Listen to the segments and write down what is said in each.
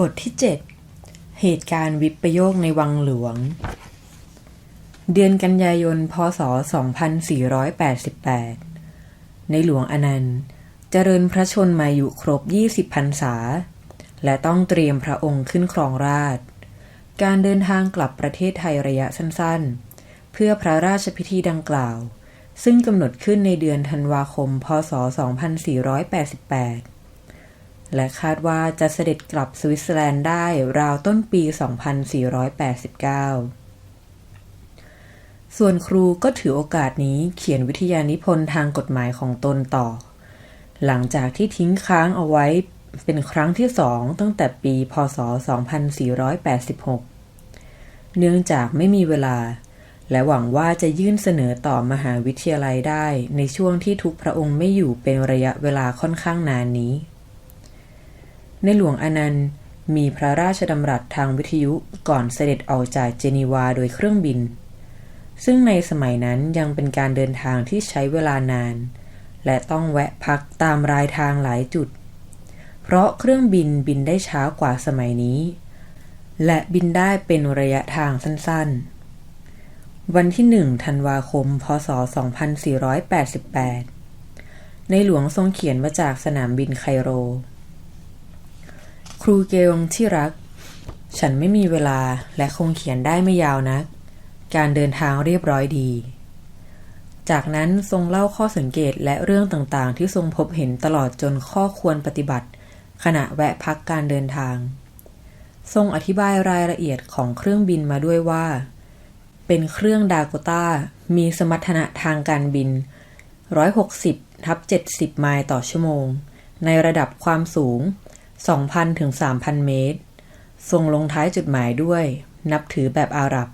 บทที่ 7 เหตุการณ์วิปโยคในวังหลวง เดือนกันยายน พศ 2488 ในหลวงอนันต์เจริญพระชนมายุครบ 20พรรษา และต้องเตรียมพระองค์ขึ้นครองราช การเดินทางกลับประเทศไทยระยะสั้นๆ เพื่อพระราชพิธีดังกล่าว ซึ่งกำหนดขึ้นในเดือนธันวาคม พศ 2488 และคาดว่าจะเสด็จกลับสวิตเซอร์แลนด์ได้ราวต้นปี 2489 ส่วนครูก็ถือโอกาสนี้เขียนวิทยานิพนธ์ทางกฎหมายของตนต่อ หลังจากที่ทิ้งค้างเอาไว้เป็นครั้งที่สองตั้งแต่ปี พศ 2486 เนื่องจากไม่มีเวลา และหวังว่าจะยื่นเสนอต่อมหาวิทยาลัยได้ในช่วงที่ทุกพระองค์ไม่อยู่เป็นระยะเวลาค่อนข้างนานนี้ ในหลวงอนันต์ มีพระราชดำรัสทางวิทยุก่อนเสด็จออกจากเจนีวาโดยเครื่องบิน ซึ่งในสมัยนั้นยังเป็นการเดินทางที่ใช้เวลานาน และต้องแวะพักตามรายทางหลายจุด เพราะเครื่องบินบินได้ช้ากว่าสมัยนี้ และบินได้เป็นระยะทางสั้นๆ วันที่หนึ่งธันวาคม พศ 2488 ในหลวงทรงเขียนมาจากสนามบินไคโร ครูเกยงที่รัก ฉันไม่มีเวลาและคงเขียนได้ไม่ยาวนะัก การเดินทางเรียบร้อยดี จากนั้นทรงเล่าข้อสังเกตและเรื่องต่างๆ ที่ทรงพบเห็นตลอดจนข้อควรปฏิบัติ ขณะแวะพักการเดินทาง ทรงอธิบายรายละเอียดของเครื่องบินมาด้วยว่า เป็นเครื่องดาโกต้า มีสมรรถนะทางการบิน 160ทับ70 ไมล์ต่อชั่วโมง ในระดับความสูง 2,000ถึง3,000 เมตร ทรงลงท้ายจุดหมายด้วย นับถือแบบอาหรับ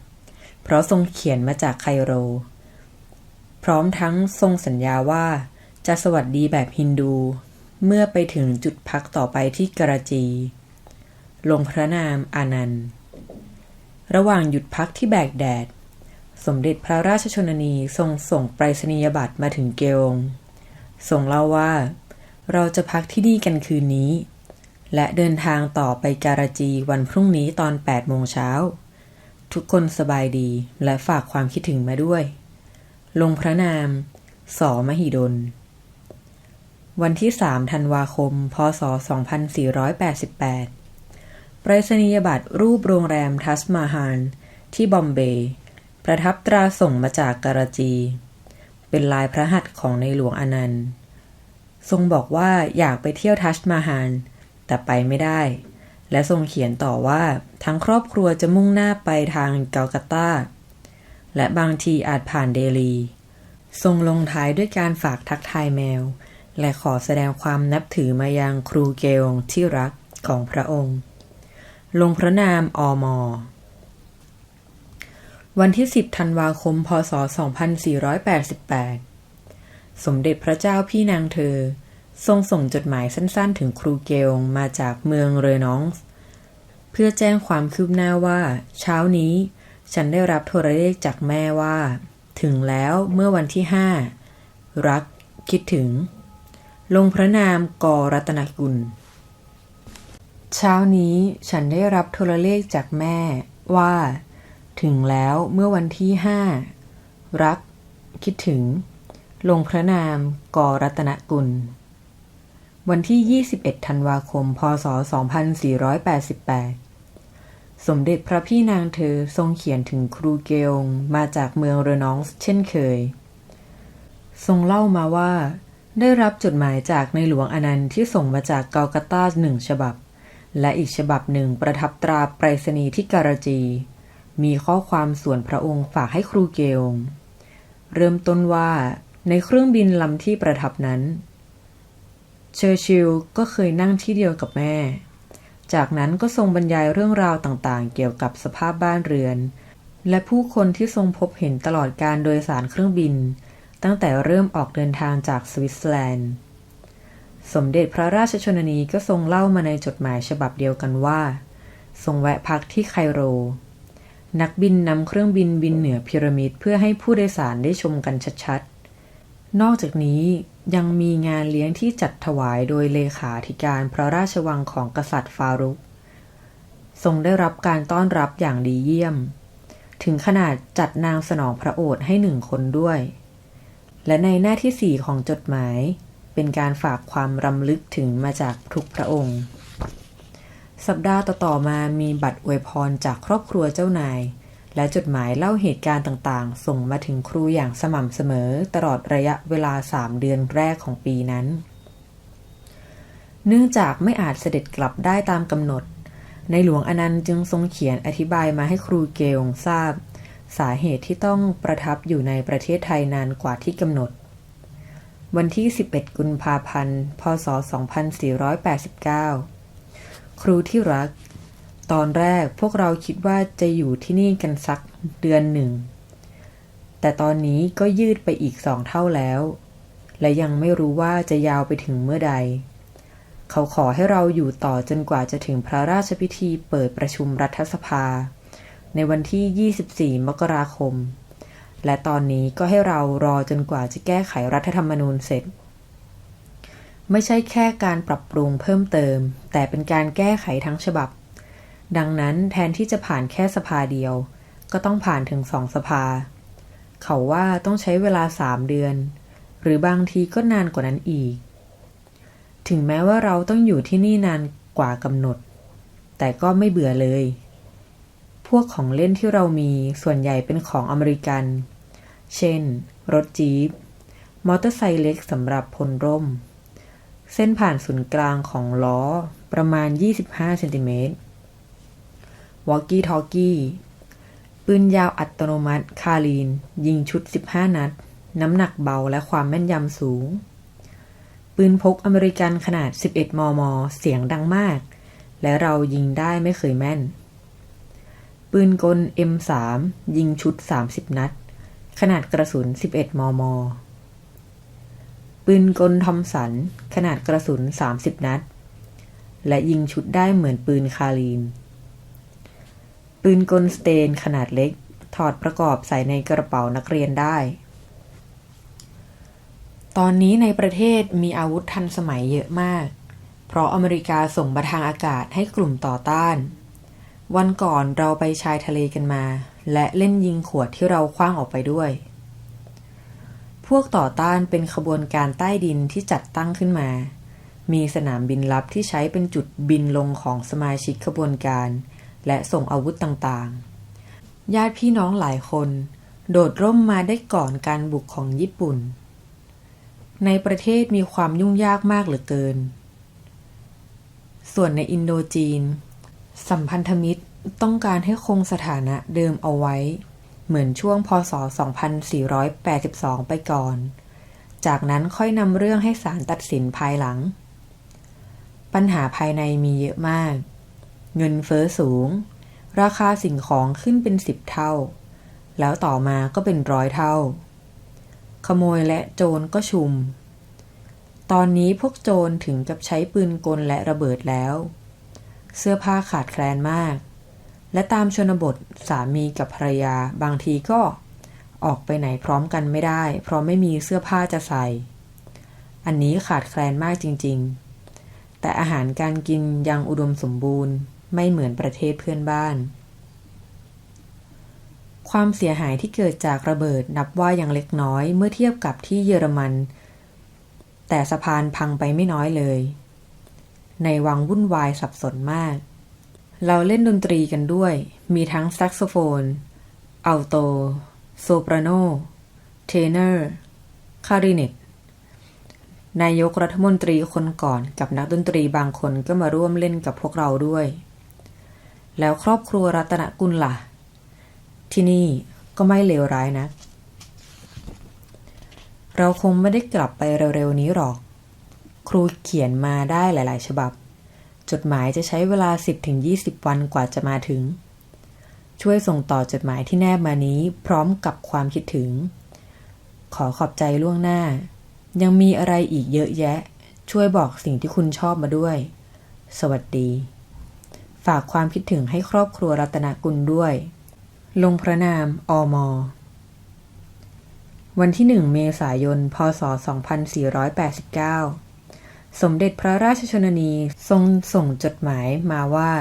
เพราะทรงเขียนมาจากไคโร พร้อมทั้งทรงสัญญาว่า จะสวัสดีแบบฮินดู เมื่อไปถึงจุดพักต่อไปที่กราจี ลงพระนามอานันต์ ระหว่างหยุดพักที่แบกแดด สมเด็จพระราชชนนีทรงส่งไปรษณียบัตรมาถึงเกลงทรงเล่าว่า เราจะพักที่นี่กันคืนนี้ และเดินทางต่อไปการาจีวันพรุ่งนี้ตอน 8 โมงเช้า ทุกคนสบายดีและฝากความคิดถึงมาด้วย ลงพระนาม สอมหิดล วันที่ 3 ธันวาคม พศ 2488 ไปรษณียบัตรรูปโรงแรมทัสมาฮานที่บอมเบย์ประทับตราส่งมาจากการาจี เป็นลายพระหัตถ์ของในหลวงอนันต์ ทรงบอกว่าอยากไปเที่ยวทัสมาฮาน แต่ไปไม่ได้ และทรงเขียนต่อว่าทั้งครอบครัวจะมุ่งหน้าไปทางเกาลกาตา และบางทีอาจผ่านเดลี ทรงลงท้ายด้วยการฝากทักทายแมว และขอแสดงความนับถือมายังครูเกลที่รักของพระองค์ ลงพระนามอมอวันที่ 10 ธันวาคม พศ 2488 สมเด็จพระเจ้าพี่นางเธอ ทรงส่งจดหมายสั้นๆ ถึงครูเกลมาจากเมืองเรนองส์เพื่อแจ้งความคืบหน้าว่า เช้านี้ฉันได้รับโทรเลขจากแม่ว่า ถึงแล้วเมื่อวันที่ห้ารักคิดถึง ลงพระนามกอรัตนกุล เช้านี้ฉันได้รับโทรเลขจากแม่ว่า ถึงแล้วเมื่อวันที่ห้ารักคิดถึง ลงพระนามกอรัตนกุล วันที่ 21 ธันวาคม พศ 2488 สมเด็จพระพี่นางเธอทรงเขียนถึงครูเกลงมาจากเมืองเรนองส์เช่นเคย ทรงเล่ามาว่า ได้รับจดหมายจากในหลวงอนันต์ที่ส่งมาจากกาลกาตาหนึ่งฉบับ และอีกฉบับหนึ่งประทับตราไปรษณีย์ที่การจี มีข้อความส่วนพระองค์ฝากให้ครูเกลง เริ่มต้นว่าในเครื่องบินลำที่ประทับนั้น เชอร์ชิลก็เคยนั่งที่เดียวกับแม่ จากนั้นก็ทรงบรรยายเรื่องราวต่างๆ เกี่ยวกับสภาพบ้านเรือน และผู้คนที่ทรงพบเห็นตลอดการโดยสารเครื่องบิน ตั้งแต่เริ่มออกเดินทางจากสวิตเซอร์แลนด์ สมเด็จพระราชชนนีก็ทรงเล่ามาในจดหมายฉบับเดียวกันว่า ทรงแวะพักที่ไคโร นักบินนำเครื่องบินบินเหนือพีระมิดเพื่อให้ผู้โดยสารได้ชมกันชัดๆ นอกจากนี้ยังมีงานเลี้ยงที่จัดถวายโดยเลขาธิการพระราชวังของกษัตริย์ฟารุก ทรงได้รับการต้อนรับอย่างดีเยี่ยม ถึงขนาดจัดนางสนองพระโอษฐ์ให้หนึ่งคนด้วย และในหน้าที่สี่ของจดหมาย เป็นการฝากความรำลึกถึงมาจากทุกพระองค์ สัปดาห์ต่อๆมามีบัตรอวยพรจากครอบครัวเจ้านาย และจดหมายเล่าเหตุการณ์ต่างๆ ส่งมาถึงครูอย่างสม่ำเสมอตลอดระยะเวลาสามเดือนแรกของปีนั้น เนื่องจากไม่อาจเสด็จกลับได้ตามกำหนด ในหลวงอนันต์จึงทรงเขียนอธิบายมาให้ครูเกยงทราบ สาเหตุที่ต้องประทับอยู่ในประเทศไทยนานกว่าที่กำหนด วันที่ 11 กุมภาพันธ์ พศ 2489 ครูที่รัก ตอนแรกพวกเราคิดว่าจะอยู่ที่นี่กันสักเดือนหนึ่ง แต่ตอนนี้ก็ยืดไปอีกสองเท่าแล้ว และยังไม่รู้ว่าจะยาวไปถึงเมื่อใด เขาขอให้เราอยู่ต่อจนกว่าจะถึงพระราชพิธีเปิดประชุมรัฐสภา ในวันที่ 24 มกราคม และตอนนี้ก็ให้เรารอจนกว่าจะแก้ไขรัฐธรรมนูญเสร็จไม่ใช่แค่การปรับปรุงเพิ่มเติม แต่เป็นการแก้ไขทั้งฉบับ ดังนั้นแทนที่จะผ่านแค่สภาเดียว ก็ต้องผ่านถึงสองสภา เขาว่าต้องใช้เวลาสามเดือน หรือบางทีก็นานกว่านั้นอีก ถึงแม้ว่าเราต้องอยู่ที่นี่นานกว่ากำหนด แต่ก็ไม่เบื่อเลย พวกของเล่นที่เรามีส่วนใหญ่เป็นของอเมริกัน เช่น รถจี๊ปมอเตอร์ไซค์เล็กสำหรับพลร่ม เส้นผ่านศูนย์กลางของล้อประมาณ 25เซนติเมตร วอกกี้ทอกกี้ ปืนยาวอัตโนมัติ คารีน ยิงชุด 15 นัด น้ำหนักเบาและความแม่นยำสูง ปืนพกอเมริกันขนาด 11 มม เสียงดังมาก และเรายิงได้ไม่เคยแม่น ปืนกล M3 ยิงชุด 30 นัด ขนาดกระสุน 11 มม ปืนกลทอมสัน ขนาดกระสุน 30 นัด และยิงชุดได้เหมือนปืนคารีน ปืนกลสเตนขนาดเล็ก ถอดประกอบใส่ในกระเป๋านักเรียนได้ ตอนนี้ในประเทศมีอาวุธทันสมัยเยอะมาก เพราะอเมริกาส่งมาทางอากาศให้กลุ่มต่อต้าน วันก่อนเราไปชายทะเลกันมา และเล่นยิงขวดที่เราคว้างออกไปด้วย พวกต่อต้านเป็นขบวนการใต้ดินที่จัดตั้งขึ้นมา มีสนามบินลับที่ใช้เป็นจุดบินลงของสมาชิกขบวนการ และส่งอาวุธต่างๆ ญาติพี่น้องหลายคน โดดร่มมาได้ก่อนการบุกของญี่ปุ่น ในประเทศมีความยุ่งยากมากเหลือเกิน ส่วนในอินโดจีน สัมพันธมิตรต้องการให้คงสถานะเดิมเอาไว้ เหมือนช่วงพศ 2482 ไปก่อน จากนั้นค่อยนำเรื่องให้ศาลตัดสินภายหลัง ปัญหาภายในมีเยอะมาก เงินเฟ้อสูง ราคาสิ่งของขึ้นเป็นสิบเท่า แล้วต่อมาก็เป็นร้อยเท่า ขโมยและโจรก็ชุม ตอนนี้พวกโจรถึงกับใช้ปืนกลและระเบิดแล้ว เสื้อผ้าขาดแคลนมาก และตามชนบทสามีกับภรรยาบางทีก็ออกไปไหนพร้อมกันไม่ได้ เพราะไม่มีเสื้อผ้าจะใส่ อันนี้ขาดแคลนมากจริง ๆ แต่อาหารการกินยังอุดมสมบูรณ์ ไม่เหมือนประเทศเพื่อนบ้าน ความเสียหายที่เกิดจากระเบิดนับว่ายังเล็กน้อยเมื่อเทียบกับที่เยอรมัน แต่สะพานพังไปไม่น้อยเลย ในวังวุ่นวายสับสนมาก เราเล่นดนตรีกันด้วย มีทั้งแซกโซโฟน อัลโต โซปราโน เทเนอร์ คาริเนตนายกรัฐมนตรีคนก่อนกับนักดนตรีบางคนก็มาร่วมเล่นกับพวกเราด้วย แล้วครอบครัวรัตนกุลล่ะ ที่นี่ก็ไม่เลวร้ายนะ เราคงไม่ได้กลับไปเร็วๆนี้หรอก ครูเขียนมาได้หลาย ๆ ฉบับ จดหมายจะใช้เวลา 10-20 วันกว่าจะมาถึง ช่วยส่งต่อจดหมายที่แนบมานี้พร้อมกับความคิดถึง ขอขอบใจล่วงหน้า ยังมีอะไรอีกเยอะแยะ ช่วยบอกสิ่งที่คุณชอบมาด้วย สวัสดี ฝากความคิดถึงให้ครอบครัวรัตนกุลด้วย ลงพระนาม อม วันที่หนึ่งเมษายน พศ 2489 สมเด็จพระราชชนนีทรงส่งจดหมายมาว่า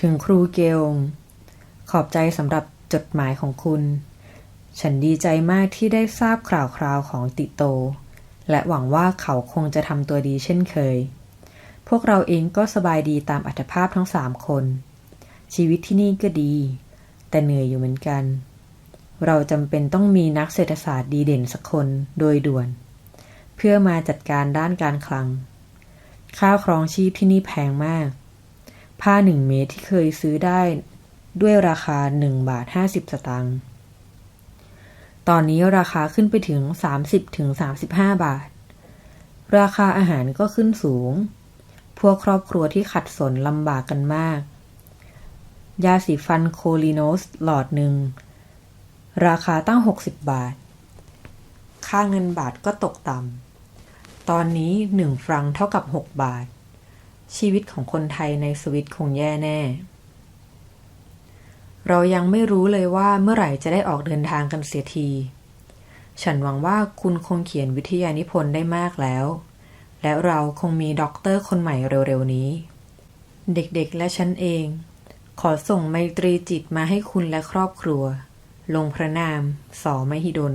ถึถึงครูเกลง ขอบใจสำหรับจดหมายของคุณ ฉันดีใจมากที่ได้ทราบข่าวคราวของติโต และหวังว่าเขาคงจะทำตัวดีเช่นเคย พวกเราเองก็สบายดีตามอัตภาพทั้งสามคน ชีวิตที่นี่ก็ดี แต่เหนื่อยอยู่เหมือนกัน เราจำเป็นต้องมีนักเศรษฐศาสตร์ดีเด่นสักคนโดยด่วน เพื่อมาจัดการด้านการคลัง ค่าครองชีพที่นี่แพงมาก ผ้าหนึ่งเมตรที่เคยซื้อได้ด้วยราคาหนึ่งบาทห้าสิบสตางค์ตอนนี้ราคาขึ้นไปถึงสามสิบถึงสามสิบห้าบาท ราคาอาหารก็ขึ้นสูง พวกครอบครัวที่ขัดสนลำบากกันมาก ยาสีฟันโคลิโนสหลอดหนึ่ง ราคาตั้งหกสิบบาท ค่าเงินบาทก็ตกต่ำ ตอนนี้หนึ่งฟรังเท่ากับหกบาท ชีวิตของคนไทยในสวิตคงแย่แน่ เรายังไม่รู้เลยว่าเมื่อไหร่จะได้ออกเดินทางกันเสียที ฉันหวังว่าคุณคงเขียนวิทยานิพนธ์ได้มากแล้ว และเราคงมีด็อกเตอร์คนใหม่เร็วๆนี้ เด็กๆและฉันเอง ขอส่งไมตรีจิตมาให้คุณและครอบครัว ลงพระนาม สอมหิดล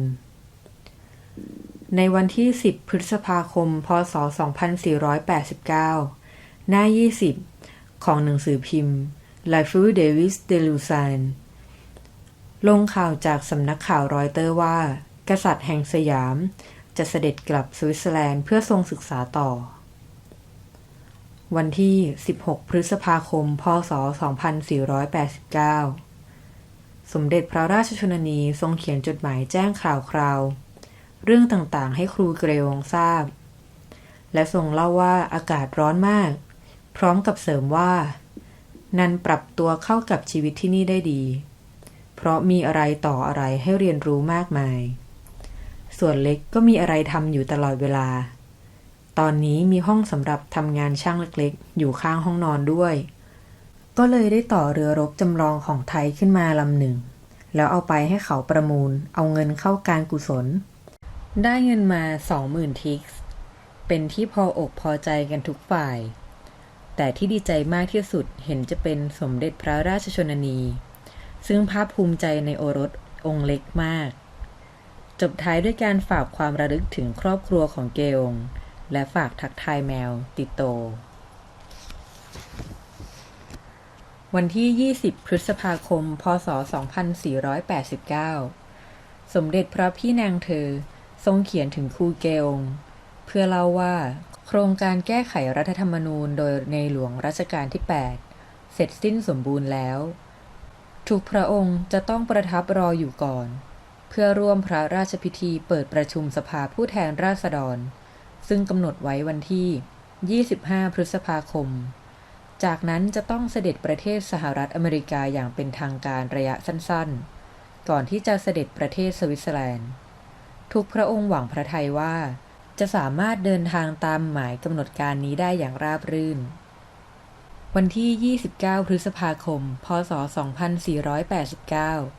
ในวันที่ 10 พฤษภาคม พศ 2489 หน้า 20 ของหนังสือพิมพ์ l i f e Davis de Luzan ลงข่าวจากสำนักข่าวรอยเตอร์ว่า กษัตริย์แห่งสยาม จะเสด็จกลับสวิตเซอร์แลนด์เพื่อทรงศึกษาต่อ วันที่ 16 พฤษภาคม พศ 2489 สมเด็จพระราชชนนีทรงเขียนจดหมายแจ้งข่าวคราว เรื่องต่างๆ ให้ครูเกรวงทราบ และทรงเล่าว่าอากาศร้อนมาก พร้อมกับเสริมว่า นันปรับตัวเข้ากับชีวิตที่นี่ได้ดี เพราะมีอะไรต่ออะไรให้เรียนรู้มากมาย ส่วนเล็กก็มีอะไรทำอยู่ตลอดเวลา ตอนนี้มีห้องสำหรับทำงานช่างเล็กๆ อยู่ข้างห้องนอนด้วย ก็เลยได้ต่อเรือรบจำลองของไทยขึ้นมาลำหนึ่ง แล้วเอาไปให้เขาประมูล เอาเงินเข้าการกุศล ได้เงินมาสองหมื่นทิกส์เป็นที่พออกพอใจกันทุกฝ่าย แต่ที่ดีใจมากที่สุดเห็นจะเป็นสมเด็จพระราชชนนี ซึ่งภาคภูมิใจในโอรสองค์เล็กมาก จบท้ายด้วยการฝากความระลึกถึงครอบครัวของเกอง และฝากทักทายแมว ติโต วันที่ 20 พฤษภาคม พศ 2489 สมเด็จพระพี่นางเธอ ทรงเขียนถึงครูเกอง เพื่อเล่าว่า โครงการแก้ไขรัฐธรรมนูญโดยในหลวงรัชกาลที่ 8 เสร็จสิ้นสมบูรณ์แล้ว ทุกพระองค์จะต้องประทับรออยู่ก่อน เพื่อร่วมพระราชพิธีเปิดประชุมสภาผู้แทนราษฎร ซึ่งกำหนดไว้วันที่ 25 พฤษภาคม จากนั้นจะต้องเสด็จประเทศสหรัฐอเมริกาอย่างเป็นทางการระยะสั้นๆ ก่อนที่จะเสด็จประเทศสวิตเซอร์แลนด์ ทุกพระองค์หวังพระทัยว่า จะสามารถเดินทางตามหมายกำหนดการนี้ได้อย่างราบรื่น วันที่ 29 พฤษภาคม พศ 2489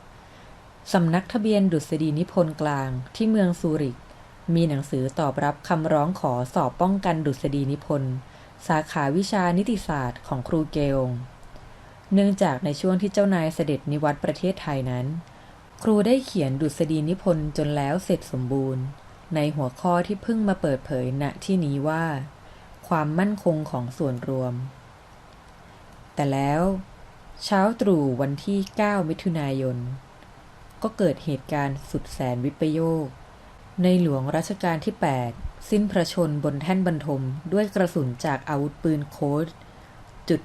สำนักทะเบียนดุษฎีนิพนธ์กลางที่เมืองซูริก มีหนังสือตอบรับคำร้องขอสอบป้องกันดุษฎีนิพนธ์ สาขาวิชานิติศาสตร์ของครูเกองเนื่องจากในช่วงที่เจ้านายเสด็จนิวัตประเทศไทยนั้น ครูได้เขียนดุษฎีนิพนธ์จนแล้วเสร็จสมบูรณ์ ในหัวข้อที่เพิ่งมาเปิดเผยณที่นี้ว่า ความมั่นคงของส่วนรวม แต่แล้ว เช้าตรู่วันที่ 9 มิถุนายน ก็เกิดเหตุการณ์สุดแสนวิปโยค ในหลวงรัชกาลที่ 8 สิ้นพระชนบนแท่นบรรทมด้วยกระสุนจากอาวุธปืนโค้ดจุด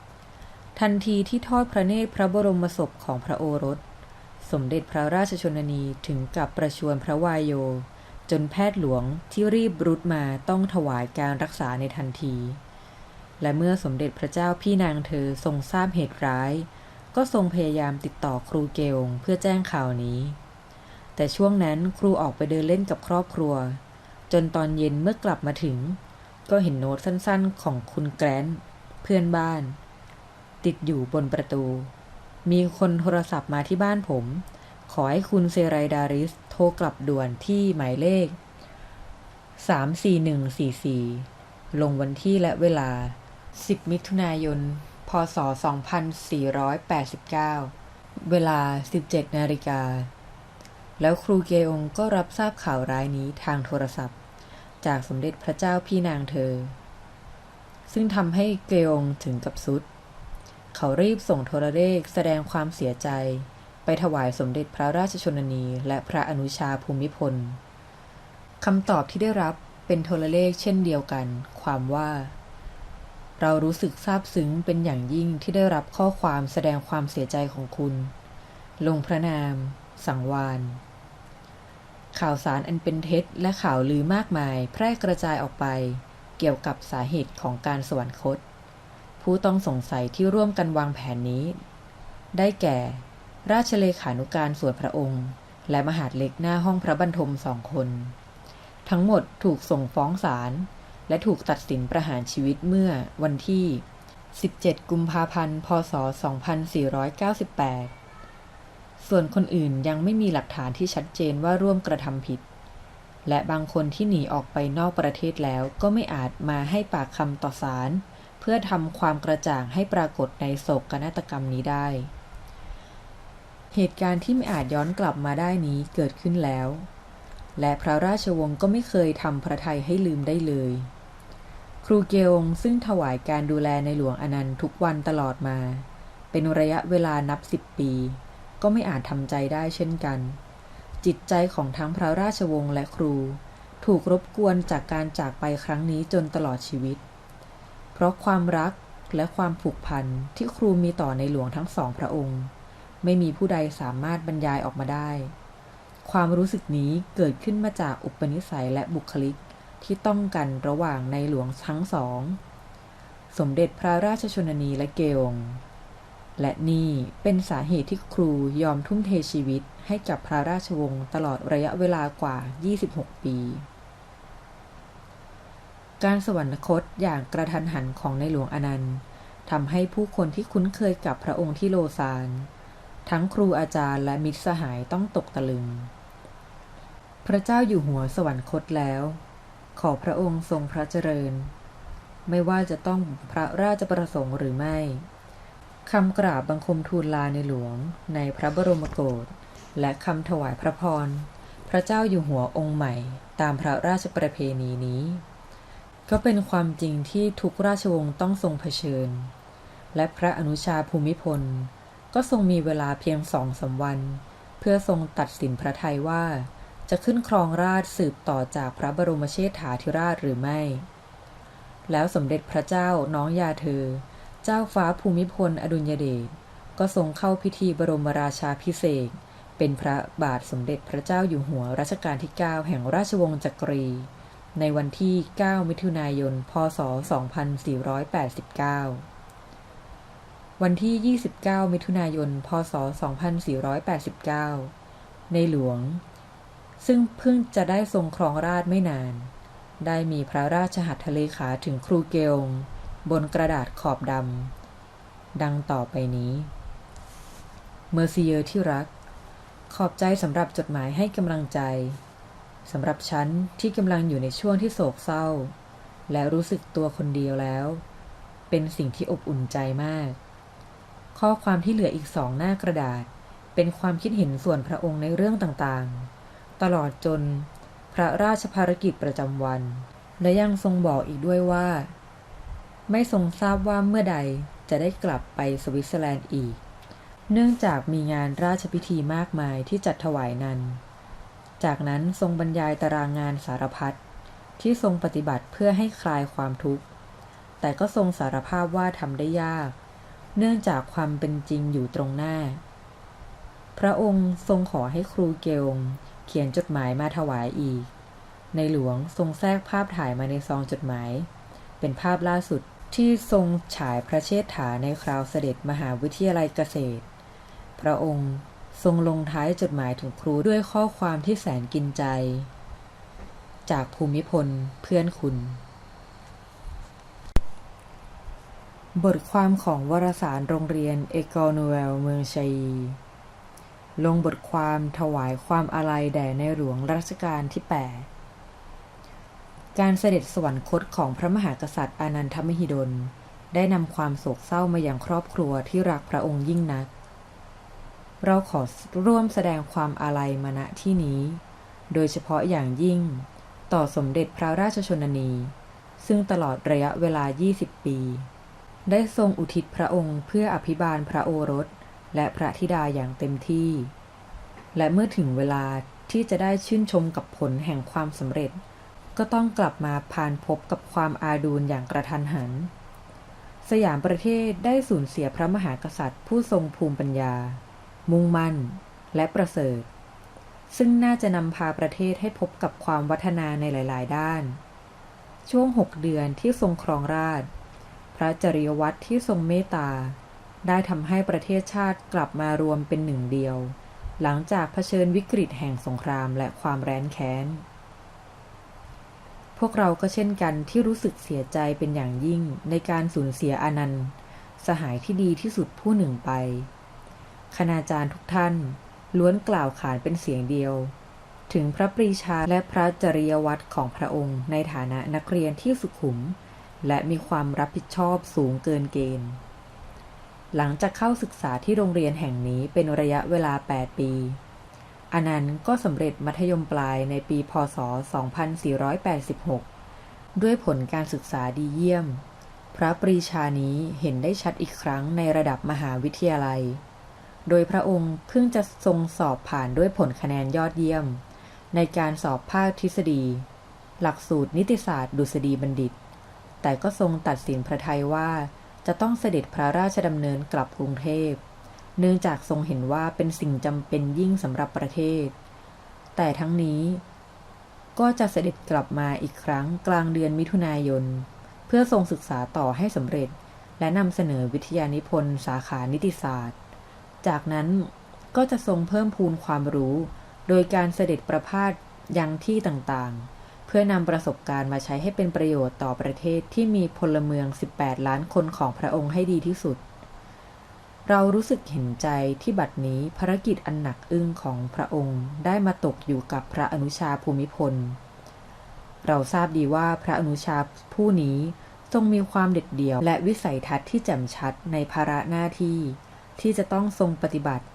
45 ทันทีที่ทอดพระเนตรพระบรมศพของพระโอรส สมเด็จพระราชชนนีถึงกับประชวรพระวายโย จนแพทย์หลวงที่รีบรุดมาต้องถวายการรักษาในทันที และเมื่อสมเด็จพระเจ้าพี่นางเธอทรงทราบเหตุร้าย ก็ทรงพยายามติดต่อครูเกลงเพื่อแจ้งข่าวนี้ แต่ช่วงนั้นครูออกไปเดินเล่นกับครอบครัว จนตอนเย็นเมื่อกลับมาถึง ก็เห็นโน้ตสั้นๆ ของคุณแกรนเพื่อนบ้าน ติดอยู่บนประตู มีคนโทรศัพท์มาที่บ้านผม ขอให้คุณเซไรดาริสโทรกลับด่วนที่หมายเลข 34144 ลงวันที่และเวลา 10 มิถุนายน พศ 2489 เวลา 17 นาฬิกา แล้วครูเกองก็รับทราบข่าวร้ายนี้ทางโทรศัพท์ จากสมเด็จพระเจ้าพี่นางเธอ ซึ่งทำให้เกองถึงกับสุด เขารีบส่งโทรเลขแสดงความเสียใจ ไปถวายสมเด็จพระราชชนนี และพระอนุชาภูมิพลคำตอบที่ได้รับเป็นโทรเลขเช่นเดียวกัน ความว่า เรารู้สึกซาบซึ้งเป็นอย่างยิ่งที่ได้รับข้อความแสดงความเสียใจของคุณ ลงพระนาม สังวานข่าวสารอันเป็นเท็จและข่าวลือมากมาย แพร่กระจายออกไป เกี่ยวกับสาเหตุของการสวรรคต ผู้ต้องสงสัยที่ร่วมกันวางแผนนี้ ได้แก่ ราชเลขานุการส่วนพระองค์ และมหาดเล็กหน้าห้องพระบรรทมสองคน ทั้งหมดถูกส่งฟ้องศาล และถูกตัดสินประหารชีวิตเมื่อวันที่ 17 กุมภาพันธ์ พศ 2498 ส่วนคนอื่นยังไม่มีหลักฐานที่ชัดเจนว่าร่วมกระทำผิด และบางคนที่หนีออกไปนอกประเทศแล้วก็ไม่อาจมาให้ปากคำต่อศาลเพื่อทำความกระจ่างให้ปรากฏในโศกนาฏกรรมนี้ได้ เหตุการณ์ที่ไม่อาจย้อนกลับมาได้นี้เกิดขึ้นแล้ว และพระราชวงศ์ก็ไม่เคยทำพระทัยให้ลืมได้เลย รูเกองซึ่งถวายการดูแลในหลวงอนันต์ทุกวันตลอดมา เป็นระยะเวลานับสิบปี ก็ไม่อาจทำใจได้เช่นกัน จิตใจของทั้งพระราชวงศ์และครู ถูกรบกวนจากการจากไปครั้งนี้จนตลอดชีวิต เพราะความรักและความผูกพันที่ครูมีต่อในหลวงทั้งสองพระองค์ ไม่มีผู้ใดสามารถบรรยายออกมาได้ ความรู้สึกนี้เกิดขึ้นมาจากอุปนิสัยและบุคลิก ที่ต้องกันระหว่างในหลวงทั้งสอง สมเด็จพระราชชนนีและเกองและนี่เป็นสาเหตุที่ครูยอมทุ่มเทชีวิตให้กับพระราชวงศ์ตลอดระยะเวลากว่า 26 ปี การสวรรคตอย่างกระทันหันของในหลวงอนันต์ทำให้ผู้คนที่คุ้นเคยกับพระองค์ที่โลซาน ทั้งครูอาจารย์และมิตรสหายต้องตกตะลึง พระเจ้าอยู่หัวสวรรคตแล้ว ขอพระองค์ทรงพระเจริญ ไม่ว่าจะต้องพระราชประสงค์หรือไม่คำกราบบังคมทูลลาในหลวง ในพระบรมโกศและคำถวายพระพร พระเจ้าอยู่หัวองค์ใหม่ ตามพระราชประเพณีนี้ ก็เป็นความจริงที่ทุกราชวงศ์ต้องทรงเผชิญ และพระอนุชาภูมิพล ก็ทรงมีเวลาเพียงสองสาวัน เพื่อทรงตัดสินพระทัยว่า จะขึ้นครองราชสืบต่อจากพระบรมเชษฐาธิราชหรือไม่ แล้วสมเด็จพระเจ้าน้องยาเธอ เจ้าฟ้าภูมิพลอดุลยเดชก็ทรงเข้าพิธีบรมราชาพิเศษเป็นพระบาทสมเด็จพระเจ้าอยู่หัวรัชกาลที่ 9 แห่งราชวงศ์จักรี ในวันที่ 9 มิถุนายน พศ 2489 วันที่ 29 มิถุนายน พศ 2489 ในหลวง ซึ่งเพิ่งจะได้ทรงครองราชไม่นาน ได้มีพระราชหัตถเลขาถึงครูเกลงบนกระดาษขอบดำดังต่อไปนี้ เมอร์ซิเยอร์ที่รัก ขอบใจสำหรับจดหมายให้กำลังใจสำหรับฉันที่กำลังอยู่ในช่วงที่โศกเศร้า และรู้สึกตัวคนเดียวแล้ว เป็นสิ่งที่อบอุ่นใจมาก ข้อความที่เหลืออีกสองหน้ากระดาษ เป็นความคิดเห็นส่วนพระองค์ในเรื่องต่างๆ ตลอดจนพระราชภารกิจประจำวัน และยังทรงบอกอีกด้วยว่า ไม่ทรงทราบว่าเมื่อใดจะได้กลับไปสวิตเซอร์แลนด์อีก เนื่องจากมีงานราชพิธีมากมายที่จัดถวายนั้น จากนั้นทรงบรรยายตารางงานสารพัดที่ทรงปฏิบัติเพื่อให้คลายความทุกข์ แต่ก็ทรงสารภาพว่าทำได้ยาก เนื่องจากความเป็นจริงอยู่ตรงหน้า พระองค์ทรงขอให้ครูเกลง เขียนจดหมายมาถวายอีก ในหลวงทรงแทรกภาพถ่ายมาในซองจดหมาย เป็นภาพล่าสุดที่ทรงฉายพระเชษฐาในคราวเสด็จมหาวิทยาลัยเกษตร พระองค์ทรงลงท้ายจดหมายถึงครูด้วยข้อความที่แสนกินใจ จากภูมิพลเพื่อนคุณ บทความของวารสารโรงเรียนเอกอนูเวลเมืองชัย ลงบทความถวายความอาลัยแด่ในหลวงรัชกาลที่ 8 การเสด็จสวรรคตของพระมหากษัตริย์อานันทมหิดล ได้นำความโศกเศร้ามาอยังครอบครัวที่รักพระองค์ยิ่งนัก เราขอร่วมแสดงความอาลัยมาณที่นี้ โดยเฉพาะอย่างยิ่ง ต่อสมเด็จพระราชชนนี ซึ่งตลอดระยะเวลา 20 ปี ได้ทรงอุทิศพระองค์เพื่ออภิบาลพระโอรส และพระธิดาอย่างเต็มที่ และเมื่อถึงเวลาที่จะได้ชื่นชมกับผลแห่งความสำเร็จ ก็ต้องกลับมาพานพบกับความอาดูลอย่างกระทันหัน สยามประเทศได้สูญเสียพระมหากษัตริย์ผู้ทรงภูมิปัญญา มุ่งมั่น และประเสริฐ ซึ่งน่าจะนำพาประเทศให้พบกับความวัฒนาในหลาย ๆ ด้าน ช่วงหกเดือนที่ทรงครองราชพระจริยวัตรที่ทรงเมตตา ได้ทำให้ประเทศชาติกลับมารวมเป็นหนึ่งเดียว หลังจากเผชิญวิกฤตแห่งสงครามและความแร้นแค้น พวกเราก็เช่นกันที่รู้สึกเสียใจเป็นอย่างยิ่งในการสูญเสียอนันต์ สหายที่ดีที่สุดผู้หนึ่งไป คณาจารย์ทุกท่าน ล้วนกล่าวขานเป็นเสียงเดียว ถึงพระปรีชาและพระจริยวัตรของพระองค์ในฐานะนักเรียนที่สุขุม และมีความรับผิดชอบสูงเกินเกณฑ์ หลังจากเข้าศึกษาที่โรงเรียนแห่งนี้เป็นระยะเวลา 8 ปี อนันต์ก็สำเร็จมัธยมปลายในปี พศ 2486 ด้วยผลการศึกษาดีเยี่ยม พระปรีชานี้เห็นได้ชัดอีกครั้งในระดับมหาวิทยาลัย โดยพระองค์เพิ่งจะทรงสอบผ่านด้วยผลคะแนนยอดเยี่ยม ในการสอบภาคทฤษฎี หลักสูตรนิติศาสตร์ดุษฎีบัณฑิต แต่ก็ทรงตัดสินพระทัยว่า จะต้องเสด็จพระราชดำเนินกลับกรุงเทพ เนื่องจากทรงเห็นว่าเป็นสิ่งจำเป็นยิ่งสำหรับประเทศ แต่ทั้งนี้ ก็จะเสด็จกลับมาอีกครั้งกลางเดือนมิถุนายน เพื่อทรงศึกษาต่อให้สำเร็จ และนำเสนอวิทยานิพนธ์สาขานิติศาสตร์ จากนั้นก็จะทรงเพิ่มพูนความรู้ โดยการเสด็จประพาสยังที่ต่างๆ เพื่อนำประสบการณ์มาใช้ให้เป็นประโยชน์ต่อประเทศที่มีพลเมือง 18 ล้านคนของพระองค์ให้ดีที่สุด เรารู้สึกเห็นใจที่บัดนี้ภารกิจอันหนักอึ้งของพระองค์ได้มาตกอยู่กับพระอนุชาภูมิพล เราทราบดีว่าพระอนุชาผู้นี้ทรงมีความเด็ดเดี่ยว และวิสัยทัศน์ที่แจ่มชัดในภาระหน้าที่ ที่จะต้องทรงปฏิบัติ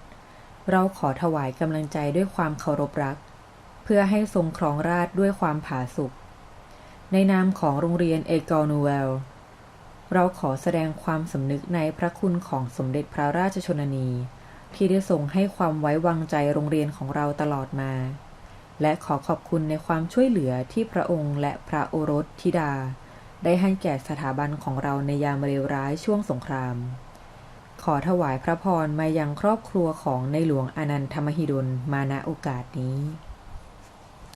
เราขอถวายกำลังใจด้วยความเคารพรัก เพื่อให้ทรงครองราชด้วยความผาสุกในนามของโรงเรียนเอกอนูเวล เราขอแสดงความสำนึกในพระคุณของสมเด็จพระราชชนนี ที่ได้ทรงให้ความไว้วางใจโรงเรียนของเราตลอดมา และขอขอบคุณในความช่วยเหลือที่พระองค์และพระโอรสธิดา ได้ให้แก่สถาบันของเราในยามเลวร้ายช่วงสงคราม ขอถวายพระพรมายังครอบครัวของในหลวงอนันทมหิดลมาณโอกาสนี้